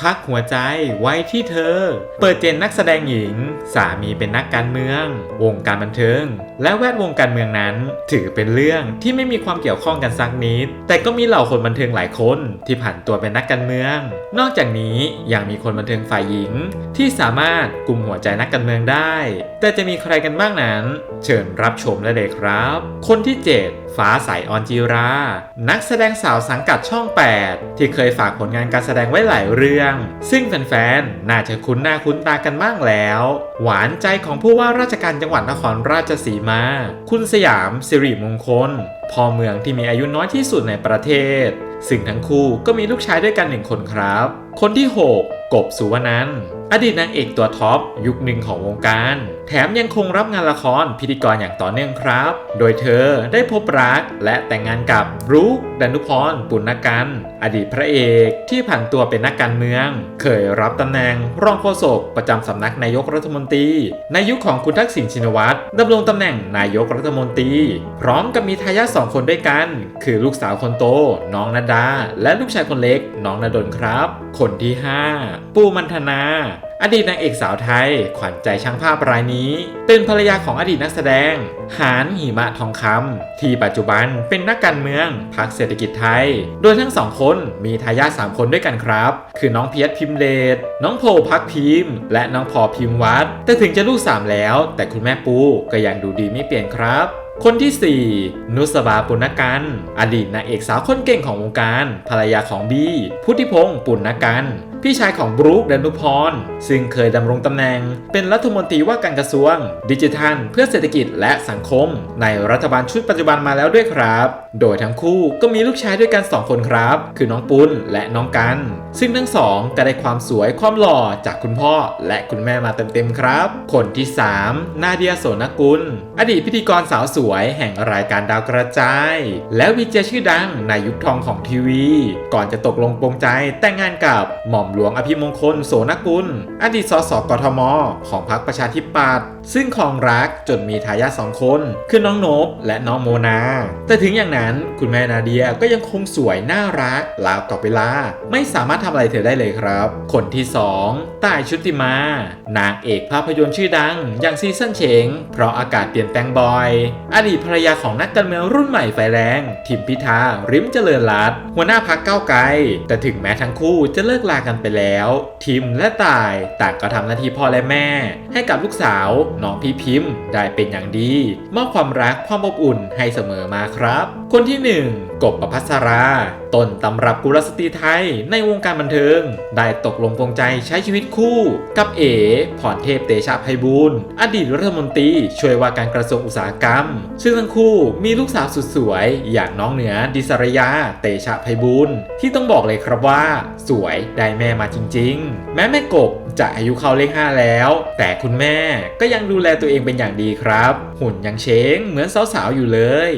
พักหัวใจไว้ที่เธอ เปิดเจนนักแสดงหญิง สามีเป็นนักการเมือง วงการบันเทิง และแวดวงการเมืองนั้น ถือเป็นเรื่องที่ไม่มีความเกี่ยวข้องกันสักนิด แต่ก็มีเหล่าคนบันเทิงหลายคนที่ผ่านตัวเป็นนักการเมือง นอกจากนี้ยังมีคนบันเทิงฝ่ายหญิง ที่สามารถกลุ่มหัวใจนักการเมืองได้ แต่จะมีใครกันบ้างนั้น เชิญรับชมได้เลยครับ คนที่ 7 ฟ้าใสออนจีรา นักแสดงสาวสังกัดช่อง 8 ที่เคยฝากผลงานการแสดงไว้หลายเรื่องซึ่งแฟนๆ น่าจะคุ้นหน้าคุ้นตากันบ้างแล้ว หวานใจของผู้ว่าราชการจังหวัดนครราชสีมา คุณสยามสิริมงคล พอเมืองที่มีอายุน้อยที่สุดในประเทศซึ่งทั้งคู่ก็มีลูกชายด้วยกันหนึ่งคนครับ คนที่ 6 กบสุวรรณันอดีตนางเอกตัวท็อปยุคหนึ่งของวงการ แถมยังคงรับงานละครพิธีกรอย่างต่อเนื่องครับ โดยเธอได้พบรักและแต่งงานกับรูคดันุพรปุณกันอดีตพระเอกที่ผันตัวเป็นนักการเมือง เคยรับตำแหน่งรองโฆษกประจำสำนักนายกรัฐมนตรี ในยุคของคุณทักษิณชินวัตรดำรงตำแหน่งนายกรัฐมนตรี พร้อมกับมีทายาทสองคนด้วยกัน คือลูกสาวคนโตน้องนาดา และลูกชายคนเล็ก น้องนาดลครับ คนที่ 5 ปูมันธนา อดีตนางเอกสาวไทย ขวัญใจช่างภาพรายนี้ เป็นภรรยาของอดีตนักแสดง หานหิมะทองคำที่ปัจจุบันเป็นนักการเมืองพรรคเศรษฐกิจไทย โดยทั้งสองคนมีทายาทสามคนด้วยกันครับ คือน้องเพียรพิมพ์เลดน้องโพพักพิมพ์ และน้องพอพิมพ์วัด แต่ถึงจะลูกสามแล้ว แต่คุณแม่ปูก็ยังดูดีไม่เปลี่ยนครับ คนที่ 4 นุสบาปุณกัน อดีตนางเอกสาวคนเก่งของวงการ ภรรยาของบี พุทธิพงศ์ปุณกัน พี่ชายของบรูคดนุพร ซึ่งเคยดำรงตำแหน่ง เป็นรัฐมนตรีว่าการกระทรวง ดิจิทัล เพื่อเศรษฐกิจและสังคม ในรัฐบาลชุดปัจจุบันมาแล้วด้วยครับ โดยทั้งคู่ก็มีลูกชายด้วยกัน 2 คนครับ คือน้องปุณและน้องกัน ซึ่งทั้งสองก็ได้ความสวยความหล่อจากคุณพ่อและคุณแม่มาเต็มๆครับ คนที่ 3 นาเดียโสนกุล อดีตพิธีกรสาวสวยแห่งรายการดาวกระจาย และวีเจชื่อดังในยุคทองของทีวี ก่อนจะตกลงปรงใจแต่งงานกับหม่อมหลวงอภิมงคลโสนกุล อดีตสสกทม ของพรรคประชาธิปัตย์ ซึ่งครองรักจนมีทายาทสองคน คือน้องโนบและน้องโมนา แต่ถึงอย่างนั้นคุณแม่นาเดียก็ยังคงสวยน่ารักราวกับเวลา ไม่สามารถทำอะไรเธอได้เลยครับ คนที่2ต่ายชุติมา นางเอกภาพยนตร์ชื่อดัง อย่างซีซั่นเชง เพราะอากาศเปลี่ยนแปลงบ่อย อดีตภรรยาของนักการเมืองรุ่นใหม่ไฟแรง ทิมพิธา ริมเจริญรัตหัวหน้าพักเก้าวไกล แต่ถึงแม้ทั้งคู่จะเลิกลากันไปแล้ว ทิมและต่ายต่างก็ทำหน้าที่พ่อและแม่ ให้กับลูกสาวน้องพี่พิมพ์ได้เป็นอย่างดีมอบความรักความอบอุ่นให้เสมอมาครับ คนที่ 1กบประพัสราต้นตำรับกุลสตรีไทยในวงการบันเทิง ได้ตกลงปรงใจใช้ชีวิตคู่ กับเอ๋พรเทพเตชะไพบูลอดีตรัฐมนตรีช่วยว่าการกระทรวงอุตสาหกรรม ซึ่งทั้งคู่มีลูกสาวสุดสวย อย่างน้องเหนือดิสรยาเตชะไพบูลที่ต้องบอกเลยครับว่า สวยได้แม่มาจริง ๆ แม้แม่กบจะอายุเข้าเลข5แล้ว แต่คุณแม่ก็ยังดูแลตัวเองเป็นอย่างดีครับ หุ่นยังเช้งเหมือนสาวๆอยู่เลย